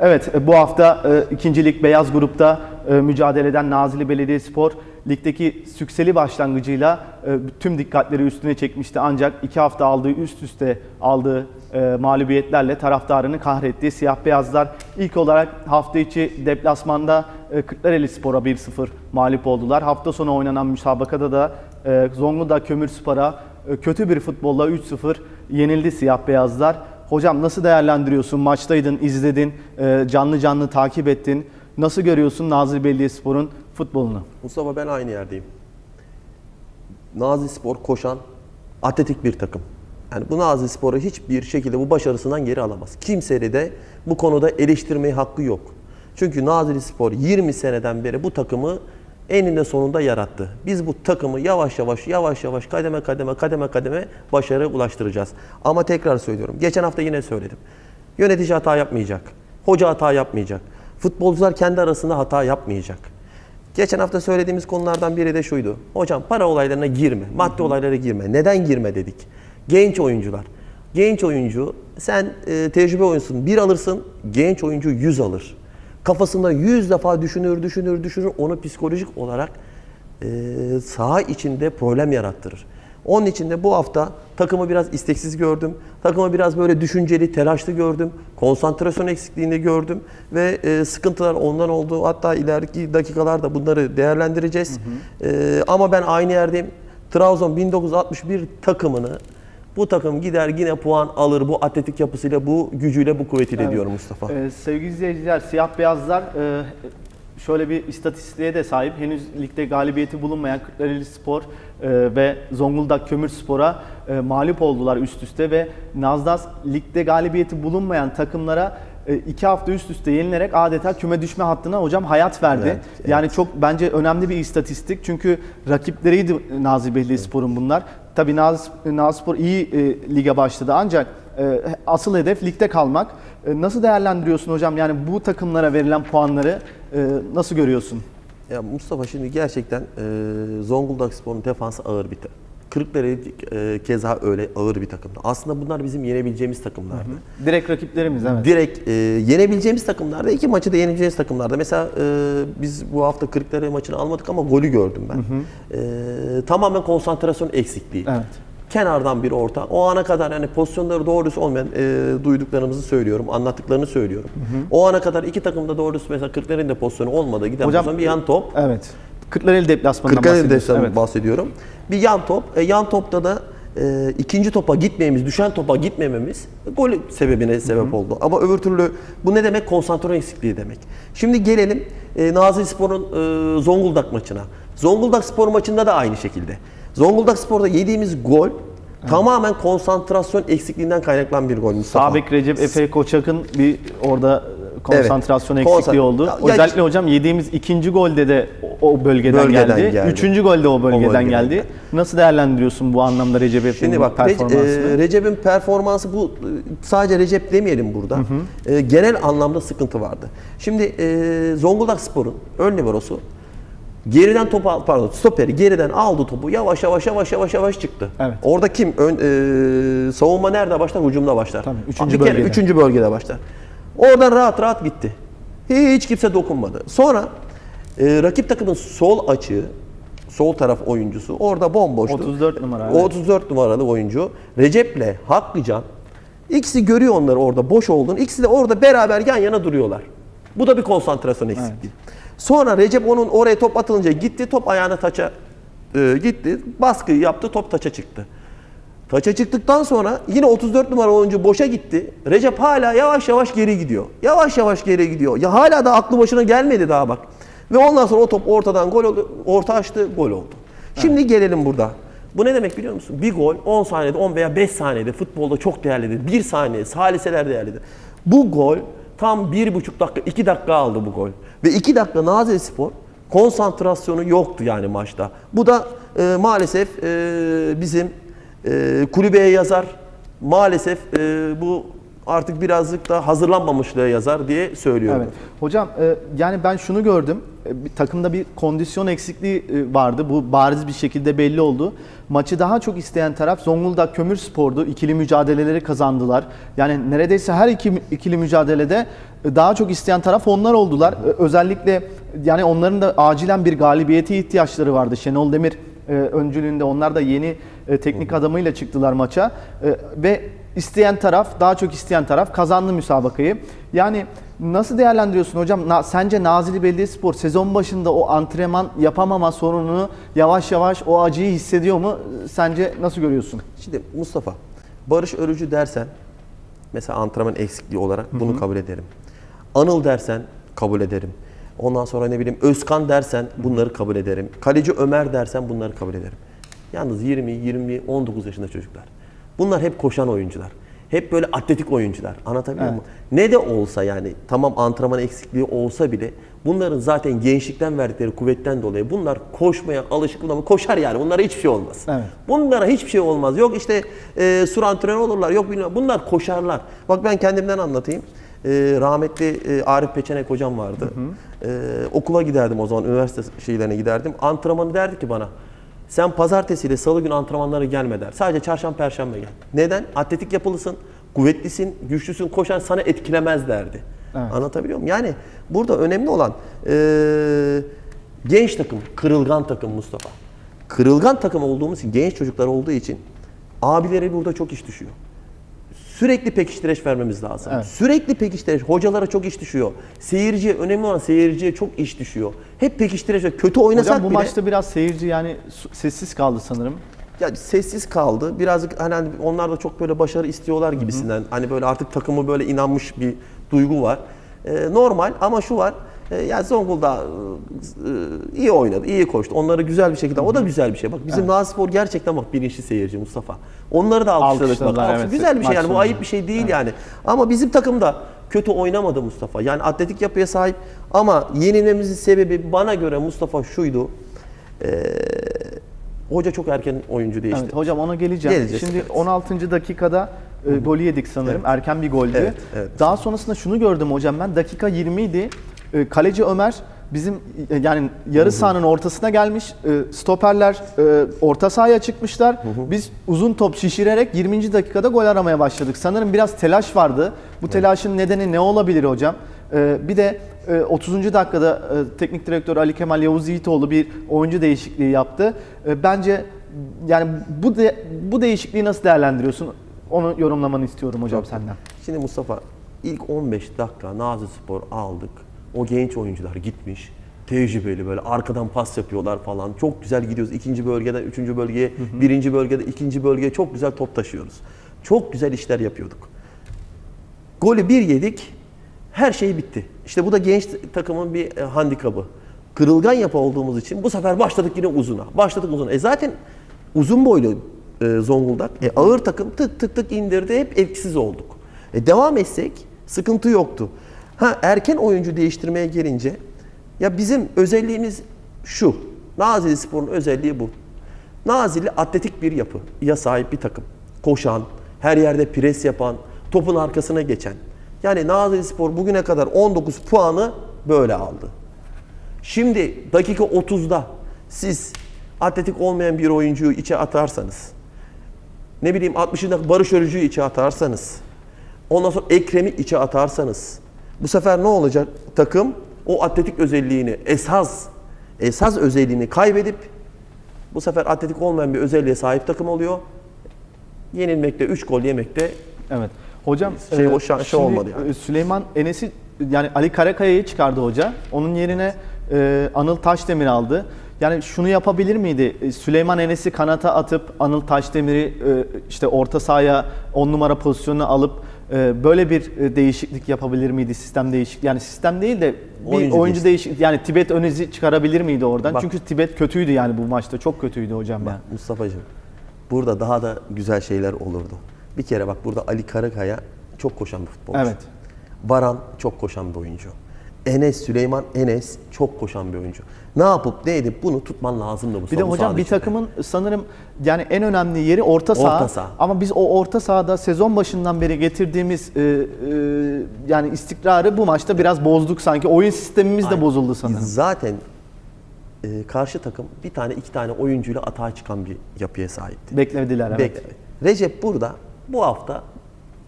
Evet e, bu hafta e, ikincilik beyaz grupta e, mücadele eden Nazilli Belediyespor ligdeki sükseli başlangıcıyla e, tüm dikkatleri üstüne çekmişti. Ancak iki hafta aldığı üst üste aldığı e, mağlubiyetlerle taraftarını kahretti. Siyah beyazlar ilk olarak hafta içi deplasmanda e, Kırklareli Spor'a 1-0 mağlup oldular. Hafta sonu oynanan müsabakada da e, Zonguldak Kömürspor'a e, kötü bir futbolla 3-0 yenildi siyah beyazlar. Hocam nasıl değerlendiriyorsun? Maçtaydın, izledin, e, canlı canlı takip ettin. Nasıl görüyorsun Nazilli Belediyespor'un futbolunu? Mustafa ben aynı yerdeyim. Nazi Spor koşan atletik bir takım. Yani bu Nazi Spor'u hiçbir şekilde bu başarısından geri alamaz. Kimsenin de bu konuda eleştirmeye hakkı yok. Çünkü Nazilli Spor 20 seneden beri bu takımı eninde sonunda yarattı. Biz bu takımı yavaş yavaş yavaş yavaş kademe kademe kademe kademe başarıya ulaştıracağız. Ama tekrar söylüyorum. Geçen hafta yine söyledim. Yönetici hata yapmayacak. Hoca hata yapmayacak. Futbolcular kendi arasında hata yapmayacak. Geçen hafta söylediğimiz konulardan biri de şuydu. Hocam para olaylarına girme, maddi olaylara girme. Neden girme dedik? Genç oyuncular. Genç oyuncu, sen e, tecrübe oyuncusun, bir alırsın, genç oyuncu 100 alır. Kafasında 100 defa düşünür, düşünür, düşünür. Onu psikolojik olarak e, saha içinde problem yarattırır. Onun için de bu hafta takımı biraz isteksiz gördüm. Takımı biraz böyle düşünceli, telaşlı gördüm. Konsantrasyon eksikliğini gördüm. Ve e, sıkıntılar ondan oldu. Hatta ileriki dakikalarda bunları değerlendireceğiz. E, ama ben aynı yerdeyim. Trabzon 1961 takımını bu takım gider yine puan alır bu atletik yapısıyla, bu gücüyle, bu kuvvetiyle Evet. diyorum Mustafa. Ee, sevgili izleyiciler, siyah beyazlar e, şöyle bir istatistiğe de sahip. Henüz ligde galibiyeti bulunmayan Kırklareli Spor e, ve Zonguldak Kömürspor'a e, mağlup oldular üst üste ve Nazdas ligde galibiyeti bulunmayan takımlara e, iki hafta üst üste yenilerek adeta küme düşme hattına hocam hayat verdi. Evet, evet. Yani çok bence önemli bir istatistik çünkü rakipleriydi Nazilli Belediyespor'un bunlar. Tabii Naz, Nazspor iyi e, lige başladı ancak e, asıl hedef ligde kalmak. E, nasıl değerlendiriyorsun hocam? Yani bu takımlara verilen puanları e, nasıl görüyorsun? Ya Mustafa şimdi gerçekten e, Zonguldak Spor'un defansı ağır bir takım. Kırklareli e, keza öyle ağır bir takımdı. Aslında bunlar bizim yenebileceğimiz takımlardı. Direkt rakiplerimiz evet. Direkt e, yenebileceğimiz takımlarda, iki maçı da yenebileceğimiz takımlarda. Mesela e, biz bu hafta Kırklareli maçını almadık ama golü gördüm ben. E, tamamen konsantrasyon eksikliği. Evet. Kenardan bir orta. O ana kadar yani pozisyonları doğrusu olmayan e, duyduklarımızı söylüyorum, anlattıklarını söylüyorum. O ana kadar iki takımda doğrusu mesela Kırklareli'nin de pozisyonu olmadı. Giden Hocam, pozisyon bir yan top. Evet. Kırklareli deplasmanından Kırklareli desem Evet. bahsediyorum. Bir yan top. E, yan topta da e, ikinci topa gitmeyemiz, düşen topa gitmememiz gol sebebine sebep oldu. Ama öbür türlü bu ne demek? Konsantre eksikliği demek. Şimdi gelelim e, Nazilli Spor'un e, Zonguldak maçına. Zonguldak Spor maçında da aynı şekilde. Zonguldak Spor'da yediğimiz gol tamamen konsantrasyon eksikliğinden kaynaklanan bir gol Mustafa. Sabek Recep Efe Koçak'ın bir orada konsantrasyon Evet. eksikliği Konsan- oldu. Ya- Özellikle hocam yediğimiz ikinci golde de o o bölgeden, Bölgeden geldi. geldi. Üçüncü golde o bölgeden, bölgeden geldi. geldi. Nasıl değerlendiriyorsun bu anlamda Recep Şimdi bak performansını? e, Recep'in performansı bu sadece Recep demeyelim burada. E, genel anlamda sıkıntı vardı. Şimdi e, Zonguldak Spor'un ön liberosu geriden topu al- pardon stoperi geriden aldı topu yavaş yavaş yavaş yavaş yavaş çıktı. Evet. Orada kim ön e, savunma nerede başlar? Hücumda başlar. Tabii, üçüncü Bir kere bölgede. üçüncü bölgede başlar. Oradan rahat rahat gitti. Hiç kimse dokunmadı. Sonra e, rakip takımın sol açığı sol taraf oyuncusu orada bomboştu. 34 numara, O evet. 34 numaralı oyuncu Recep'le Hakkıcan ikisi görüyor onları orada boş olduğunu. İkisi de orada beraber yan yana duruyorlar. Bu da bir konsantrasyon eksikliği. Sonra Recep onun oraya top atılınca gitti top ayağına taça e, gitti. Baskıyı yaptı top taça çıktı. Taça çıktıktan sonra yine 34 numara oyuncu boşa gitti. Recep hala yavaş yavaş geri gidiyor. Yavaş yavaş geri gidiyor. Ya hala da aklı başına gelmedi daha bak. Ve ondan sonra o top ortadan gol oldu. Orta açtı, gol oldu. Şimdi gelelim burada. Bu ne demek biliyor musun? Bir gol 10 saniyede 10 veya 5 saniyede futbolda çok değerlidir. 1 saniye saliseler değerlidir. Bu gol tam 1,5 dakika 2 dakika aldı bu gol. Ve 2 dakika Nazilli Spor konsantrasyonu yoktu yani maçta. Bu da e, maalesef e, bizim e, kulübeye yazar. Maalesef e, bu artık birazcık da hazırlanmamışlığı yazar diye söylüyorum. Evet. Hocam e, yani ben şunu gördüm. E, bir takımda bir kondisyon eksikliği e, vardı. Bu bariz bir şekilde belli oldu. Maçı daha çok isteyen taraf Zonguldak Kömürspor'du. İkili mücadeleleri kazandılar. Yani neredeyse her iki ikili mücadelede e, daha çok isteyen taraf onlar oldular. E, Özellikle yani onların da acilen bir galibiyete ihtiyaçları vardı. Şenol Demir e, öncülüğünde onlar da yeni e, teknik adamıyla çıktılar maça E, ve isteyen taraf daha çok isteyen taraf kazandı müsabakayı. Yani nasıl değerlendiriyorsun hocam? Na- sence Nazilli Belediyespor sezon başında o antrenman yapamama sorununu yavaş yavaş o acıyı hissediyor mu? Sence nasıl görüyorsun? Şimdi Mustafa, Barış Örücü dersen, mesela antrenman eksikliği olarak bunu kabul ederim. Anıl dersen kabul ederim. Ondan sonra ne bileyim Özkan dersen bunları kabul ederim. Kaleci Ömer dersen bunları kabul ederim. Yalnız 20, 20, 19 yaşında çocuklar. Bunlar hep koşan oyuncular. Hep böyle atletik oyuncular. Anlatabiliyor muyum? Ne de olsa yani tamam antrenman eksikliği olsa bile bunların zaten gençlikten verdikleri kuvvetten dolayı bunlar koşmaya alışık bunlar koşar yani. Bunlara hiçbir şey olmaz. Evet. Bunlara hiçbir şey olmaz. Yok işte e, sur antrenörü olurlar. Yok bilmem. Bunlar koşarlar. Bak ben kendimden anlatayım. E, rahmetli e, Arif Peçenek hocam vardı. E, okula giderdim o zaman. Üniversite şeylerine giderdim. Antrenmanı derdi ki bana. Sen pazartesi ile salı günü antrenmanlara gelme der. Sadece çarşamba perşembe gel. Neden? Atletik yapılısın, kuvvetlisin, güçlüsün, koşan sana etkilemez derdi. Evet. Anlatabiliyor muyum? Yani burada önemli olan e, genç takım, kırılgan takım Mustafa. Kırılgan takım olduğumuz için, genç çocuklar olduğu için abilere burada çok iş düşüyor. Sürekli pekiştireç vermemiz lazım. Evet. Sürekli pekiştireç. Hocalara çok iş düşüyor. Seyirciye, önemli olan seyirciye çok iş düşüyor. Hep pekiştireç. Kötü oynasak Hocam bu bile... maçta biraz seyirci yani sessiz kaldı sanırım. Ya sessiz kaldı. Birazcık hani, hani onlar da çok böyle başarı istiyorlar gibisinden. Hani böyle artık takımı böyle inanmış bir duygu var. Ee, normal ama şu var. E, ya Zonguldak e, iyi oynadı, iyi koştu. Onları güzel bir şekilde. O da güzel bir şey. Bak bizim evet. Spor gerçekten bak bilinçli seyirci Mustafa. Onları da alkışladık bak. Alkışladılar, Alkış- evet. Güzel bir şey yani. Bu ayıp bir şey değil yani. Ama bizim takım da kötü oynamadı Mustafa. Yani atletik yapıya sahip ama yenilmemizin sebebi bana göre Mustafa şuydu. Ee, hoca çok erken oyuncu değişti. Evet hocam ona geleceğim. Geleceğiz, Şimdi evet. 16. dakikada e, golü yedik sanırım. Erken bir goldü. Evet, evet. Daha sonrasında şunu gördüm hocam ben. Dakika 20 idi. E, kaleci Ömer bizim e, yani yarı sahanın ortasına gelmiş. E, stoperler e, orta sahaya çıkmışlar. Biz uzun top şişirerek 20. dakikada gol aramaya başladık. Sanırım biraz telaş vardı. Bu telaşın nedeni ne olabilir hocam? E, bir de e, 30. dakikada e, teknik direktör Ali Kemal Yavuz Yiğitoğlu bir oyuncu değişikliği yaptı. E, bence yani bu de, bu değişikliği nasıl değerlendiriyorsun? Onu yorumlamanı istiyorum hocam senden. Şimdi Mustafa ilk 15 dakika Nazlı Spor aldık. O genç oyuncular gitmiş. Tecrübeli böyle arkadan pas yapıyorlar falan. Çok güzel gidiyoruz. İkinci bölgeden üçüncü bölgeye, birinci bölgede ikinci bölgeye çok güzel top taşıyoruz. Çok güzel işler yapıyorduk. Golü bir yedik. Her şey bitti. İşte bu da genç takımın bir e, handikabı. Kırılgan yapı olduğumuz için bu sefer başladık yine uzuna. Başladık uzuna. E zaten uzun boylu e, Zonguldak. E, ağır takım tık tık tık indirdi. Hep etkisiz olduk. E, devam etsek sıkıntı yoktu. Ha erken oyuncu değiştirmeye gelince ya bizim özelliğimiz şu. Nazilli Spor'un özelliği bu. Nazilli atletik bir yapı. Ya sahip bir takım. Koşan, her yerde pres yapan, topun arkasına geçen. Yani Nazilli Spor bugüne kadar 19 puanı böyle aldı. Şimdi dakika 30'da siz atletik olmayan bir oyuncuyu içe atarsanız, ne bileyim 60'ında Barış Örücü'yü içe atarsanız, ondan sonra Ekrem'i içe atarsanız, bu sefer ne olacak? Takım o atletik özelliğini, esas esas özelliğini kaybedip bu sefer atletik olmayan bir özelliğe sahip takım oluyor. Yenilmekte, 3 gol yemekte Evet. Hocam Şey, e, o şan- şey olmadı yani. e, Süleyman Enes'i yani Ali Karakaya'yı çıkardı hoca. Onun yerine e, Anıl Taşdemir aldı. Yani şunu yapabilir miydi? E, Süleyman Enes'i kanata atıp Anıl Taşdemir'i e, işte orta sahaya 10 numara pozisyonuna alıp böyle bir e, değişiklik yapabilir miydi? Sistem değişik yani sistem değil de bir Oyuncu oyuncu, değişik yani Tibet Önez'i çıkarabilir miydi oradan? Bak- Çünkü Tibet kötüydü yani bu maçta. Çok kötüydü hocam yani. Mustafa'cığım burada daha da güzel şeyler olurdu. Bir kere bak burada Ali Karakaya çok koşan bir futbolcu. Evet. Baran çok koşan bir oyuncu. Enes, Süleyman Enes çok koşan bir oyuncu. Ne yapıp ne edip bunu tutman lazımdı bu Bir de hocam bir içinde. takımın sanırım yani en önemli yeri orta saha. Orta saha. Ama biz o orta sahada sezon başından beri getirdiğimiz e, e, yani istikrarı bu maçta biraz bozduk sanki. Oyun sistemimiz de Aynen. bozuldu sanırım. Zaten e, karşı takım bir tane iki tane oyuncuyla atağa çıkan bir yapıya sahipti. Beklediler evet. Bekle. Recep burada bu hafta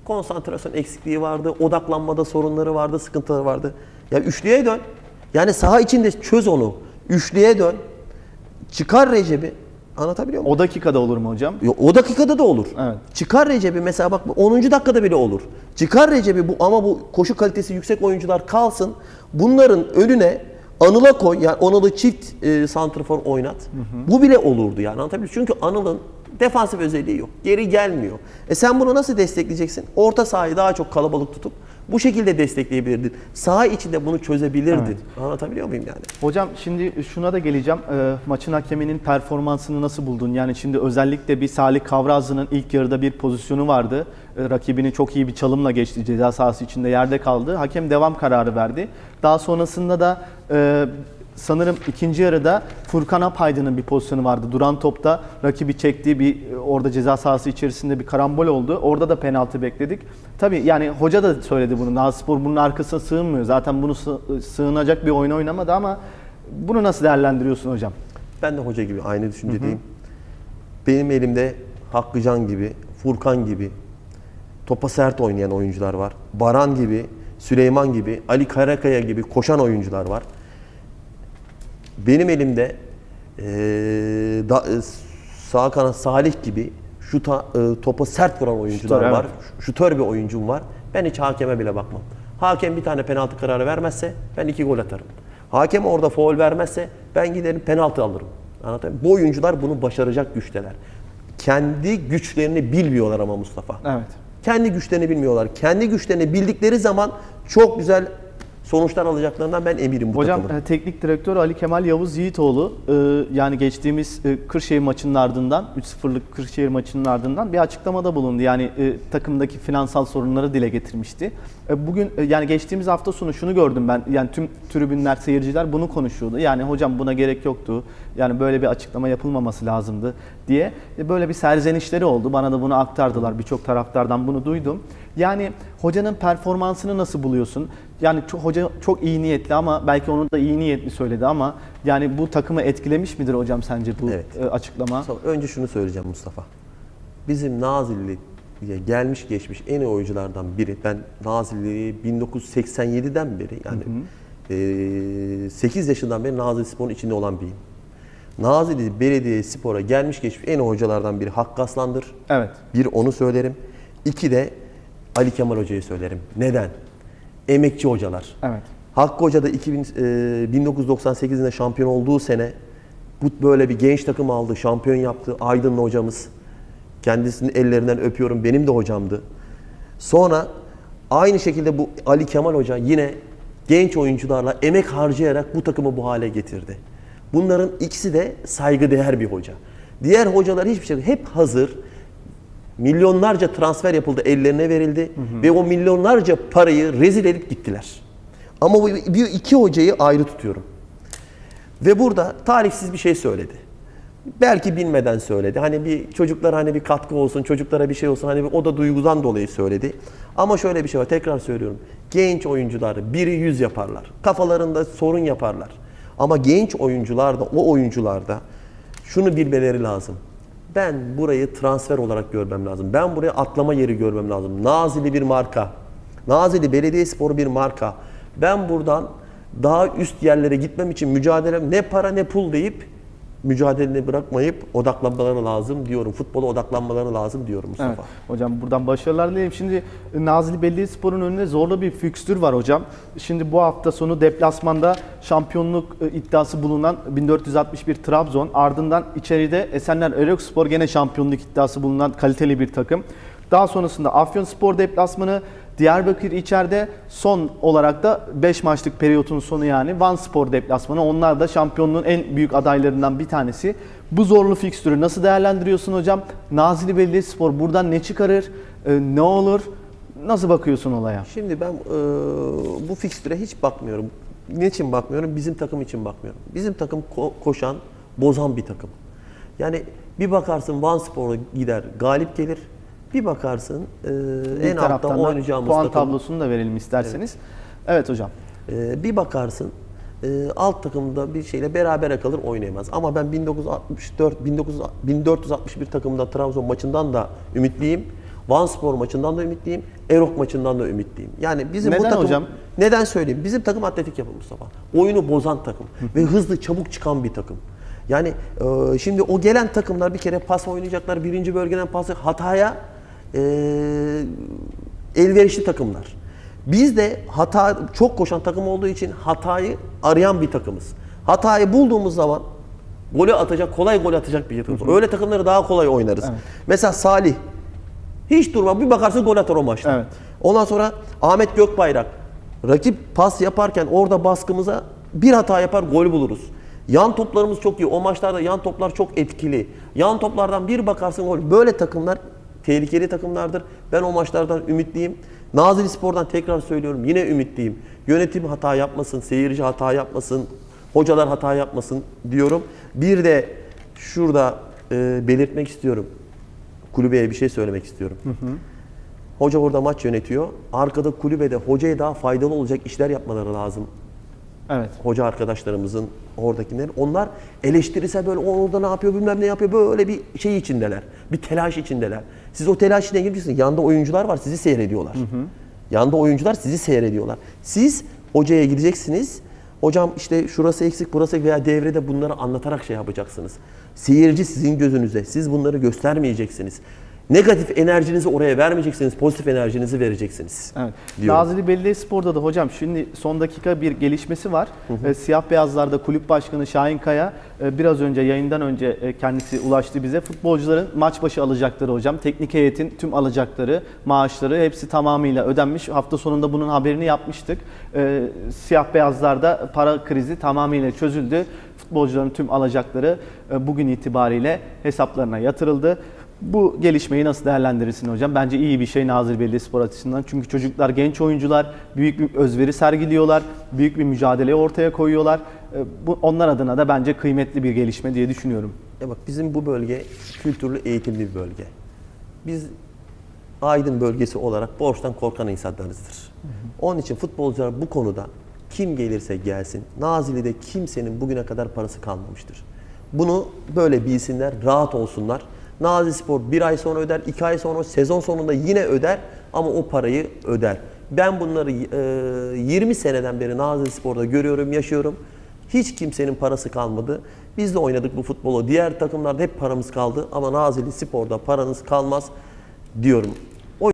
konsantrasyon eksikliği vardı, odaklanmada sorunları vardı, sıkıntıları vardı. Ya üçlüye dön. Yani saha içinde çöz onu. Üçlüye dön. Çıkar Recep'i. Anlatabiliyor muyum? O dakikada olur mu hocam? Yo, O dakikada da olur. Evet. Çıkar Recep'i mesela bak 10. dakikada bile olur. Çıkar Recep'i bu ama bu koşu kalitesi yüksek oyuncular kalsın. Bunların önüne Anıl'a koy. Yani Anıl'ı çift e, santrfor oynat. Bu bile olurdu yani anlatabiliyor? Çünkü Anıl'ın defansif özelliği yok. Geri gelmiyor. E sen bunu nasıl destekleyeceksin? Orta sahayı daha çok kalabalık tutup bu şekilde destekleyebilirdin. Saha içinde bunu çözebilirdin. Anlatabiliyor muyum yani? Hocam şimdi şuna da geleceğim. Ee, maçın hakeminin performansını nasıl buldun? Yani şimdi özellikle bir Salih Kavrazlı'nın ilk yarıda bir pozisyonu vardı. Ee, rakibini çok iyi bir çalımla geçti. Ceza sahası içinde yerde kaldı. Hakem devam kararı verdi. Daha sonrasında da e, sanırım ikinci yarıda Furkan Apaydın'ın bir pozisyonu vardı. Duran topta rakibi çektiği bir orada ceza sahası içerisinde bir karambol oldu. Orada da penaltı bekledik. Tabii yani hoca da söyledi bunu. Nazspor bunun arkasına sığınmıyor. Zaten bunu sı- sığınacak bir oyun oynamadı ama bunu nasıl değerlendiriyorsun hocam? Ben de hoca gibi aynı düşüncedeyim. Benim elimde Hakkıcan gibi, Furkan gibi topa sert oynayan oyuncular var. Baran gibi, Süleyman gibi, Ali Karakaya gibi koşan oyuncular var. Benim elimde eee da, e, sağ kanat Salih gibi şu ta, e, topa sert vuran oyuncular Şutör, var. evet. Şutör bir oyuncum var. Ben hiç hakeme bile bakmam. Hakem bir tane penaltı kararı vermezse ben iki gol atarım. Hakem orada faul vermezse ben giderim penaltı alırım. Anlatayım. mı? Bu oyuncular bunu başaracak güçteler. Kendi güçlerini bilmiyorlar ama Mustafa. Evet. Kendi güçlerini bilmiyorlar. Kendi güçlerini bildikleri zaman çok güzel sonuçlar alacaklarından ben eminim bu Hocam takımın. e, teknik direktör Ali Kemal Yavuz Yiğitoğlu e, yani geçtiğimiz e, Kırşehir maçının ardından 3-0'lık Kırşehir maçının ardından bir açıklamada bulundu. Yani takımdaki finansal sorunları dile getirmişti. Bugün yani geçtiğimiz hafta sonu şunu gördüm ben. Yani tüm tribünler, seyirciler bunu konuşuyordu. Yani hocam buna gerek yoktu. Yani böyle bir açıklama yapılmaması lazımdı diye böyle bir serzenişleri oldu. Bana da bunu aktardılar. Birçok taraftardan bunu duydum. Yani hocanın performansını nasıl buluyorsun? Yani çok, hoca çok iyi niyetli ama belki onu da iyi niyetli söyledi ama yani bu takımı etkilemiş midir hocam sence bu Evet. e, açıklama? Önce şunu söyleyeceğim Mustafa. Bizim Nazilli'ye gelmiş geçmiş en iyi oyunculardan biri. Ben Nazilli'yi 1987'den beri yani eee 8 yaşından beri Nazilli Spor'un içinde olan biriyim. Nazilli Belediye Spor'a gelmiş geçmiş en hocalardan biri Hakkı Aslan'dır. Evet. Bir onu söylerim. İki de Ali Kemal Hoca'yı söylerim. Neden? Emekçi hocalar. Evet. Hakkı Hoca da 2000, e, 1998'de şampiyon olduğu sene bu böyle bir genç takım aldı, şampiyon yaptı. Aydınlı hocamız. Kendisinin ellerinden öpüyorum. Benim de hocamdı. Sonra aynı şekilde bu Ali Kemal Hoca yine genç oyuncularla emek harcayarak bu takımı bu hale getirdi. Bunların ikisi de saygıdeğer bir hoca. Diğer hocalar hiçbir şey hep hazır. Milyonlarca transfer yapıldı, ellerine verildi ve o milyonlarca parayı rezil edip gittiler. Ama bu iki hocayı ayrı tutuyorum. Ve burada talihsiz bir şey söyledi. Belki bilmeden söyledi. Hani bir çocuklara hani bir katkı olsun, çocuklara bir şey olsun. Hani bir- o da duygudan dolayı söyledi. Ama şöyle bir şey var. Tekrar söylüyorum. Genç oyuncular biri yüz yaparlar. Kafalarında sorun yaparlar. Ama genç oyuncular da o oyuncularda şunu bilmeleri lazım. Ben burayı transfer olarak görmem lazım. Ben buraya atlama yeri görmem lazım. Nazilli bir marka. Nazilli Belediyespor bir marka. Ben buradan daha üst yerlere gitmem için mücadelem ne para ne pul deyip mücadeleni bırakmayıp odaklanmaları lazım diyorum. Futbola odaklanmaları lazım diyorum Mustafa. Evet. Hocam buradan başarılar dilerim. Şimdi e, Nazilli Belediyespor'un önünde zorlu bir fikstür var hocam. Şimdi bu hafta sonu deplasmanda şampiyonluk e, iddiası bulunan 1461 Trabzon. Ardından içeride Esenler Erokspor gene şampiyonluk iddiası bulunan kaliteli bir takım. Daha sonrasında Afyonspor deplasmanı, Diyarbakır içeride son olarak da 5 maçlık periyotun sonu yani Van Spor deplasmanı. Onlar da şampiyonluğun en büyük adaylarından bir tanesi. Bu zorlu fikstürü nasıl değerlendiriyorsun hocam? Nazilli Belediyespor buradan ne çıkarır? Ee, ne olur? Nasıl bakıyorsun olaya? Şimdi ben e, bu fikstüre hiç bakmıyorum. Niçin bakmıyorum? Bizim takım için bakmıyorum. Bizim takım ko- koşan, bozan bir takım. Yani bir bakarsın Van Spor'a gider galip gelir. Bir bakarsın e, en altta oynayacağımız puan takım. tablosunu da verelim isterseniz. Evet, hocam. e, bir bakarsın e, alt takımda bir şeyle beraber kalır oynayamaz. Ama ben 1964, 1900 1461 takımında Trabzon maçından da ümitliyim. Van Spor maçından da ümitliyim. Erok maçından da ümitliyim. Yani bizim bu Neden takım hocam? Neden söyleyeyim? Bizim takım atletik yapı Mustafa. Oyunu bozan takım ve hızlı çabuk çıkan bir takım. Yani e, şimdi o gelen takımlar bir kere pas oynayacaklar. Birinci bölgeden pası hataya e, elverişli takımlar. Biz de hata çok koşan takım olduğu için hatayı arayan bir takımız. Hatayı bulduğumuz zaman golü atacak, kolay gol atacak bir takımız. Öyle takımları daha kolay oynarız. Mesela Salih hiç durma bir bakarsın gol atar o maçta. Evet. Ondan sonra Ahmet Gökbayrak rakip pas yaparken orada baskımıza bir hata yapar gol buluruz. Yan toplarımız çok iyi. O maçlarda yan toplar çok etkili. Yan toplardan bir bakarsın gol. Böyle takımlar tehlikeli takımlardır. Ben o maçlardan ümitliyim. Nazilli Spor'dan tekrar söylüyorum yine ümitliyim. Yönetim hata yapmasın, seyirci hata yapmasın, hocalar hata yapmasın diyorum. Bir de şurada e, belirtmek istiyorum. Kulübeye bir şey söylemek istiyorum. Hoca burada maç yönetiyor. Arkada kulübede hocaya daha faydalı olacak işler yapmaları lazım. Evet. Hoca arkadaşlarımızın oradakiler. Onlar eleştirirse böyle "O orada ne yapıyor bilmem ne yapıyor böyle bir şey içindeler. Bir telaş içindeler. Siz o telaş içine girmişsiniz. Yanında oyuncular var sizi seyrediyorlar. Yanında oyuncular sizi seyrediyorlar. Siz hocaya gideceksiniz. Hocam işte şurası eksik burası eksik veya devrede bunları anlatarak şey yapacaksınız. Seyirci sizin gözünüze. Siz bunları göstermeyeceksiniz. Negatif enerjinizi oraya vermeyeceksiniz. Pozitif enerjinizi vereceksiniz. Evet. diyorum. Nazilli Belediyespor'da da hocam şimdi son dakika bir gelişmesi var. E, Siyah beyazlarda kulüp başkanı Şahin Kaya e, biraz önce yayından önce e, kendisi ulaştı bize. Futbolcuların maç başı alacakları hocam, teknik heyetin tüm alacakları, maaşları hepsi tamamıyla ödenmiş. Hafta sonunda bunun haberini yapmıştık. E, Siyah beyazlarda para krizi tamamıyla çözüldü. Futbolcuların tüm alacakları e, bugün itibariyle hesaplarına yatırıldı. Bu gelişmeyi nasıl değerlendirirsin hocam? Bence iyi bir şey Nazilli Belediyespor açısından. Çünkü çocuklar, genç oyuncular büyük bir özveri sergiliyorlar. Büyük bir mücadele ortaya koyuyorlar. Ee, Bu onlar adına da bence kıymetli bir gelişme diye düşünüyorum. Ya bak bizim bu bölge kültürlü eğitimli bir bölge. Biz Aydın bölgesi olarak borçtan korkan insanlarızdır. Onun için futbolcular bu konuda kim gelirse gelsin Nazilli'de kimsenin bugüne kadar parası kalmamıştır. Bunu böyle bilsinler, rahat olsunlar. Nazilli Spor bir ay sonra öder, iki ay sonra sezon sonunda yine öder ama o parayı öder. Ben bunları e, 20 seneden beri Nazilli Spor'da görüyorum, yaşıyorum. Hiç kimsenin parası kalmadı. Biz de oynadık bu futbolu. Diğer takımlarda hep paramız kaldı ama Nazilli Spor'da paranız kalmaz diyorum.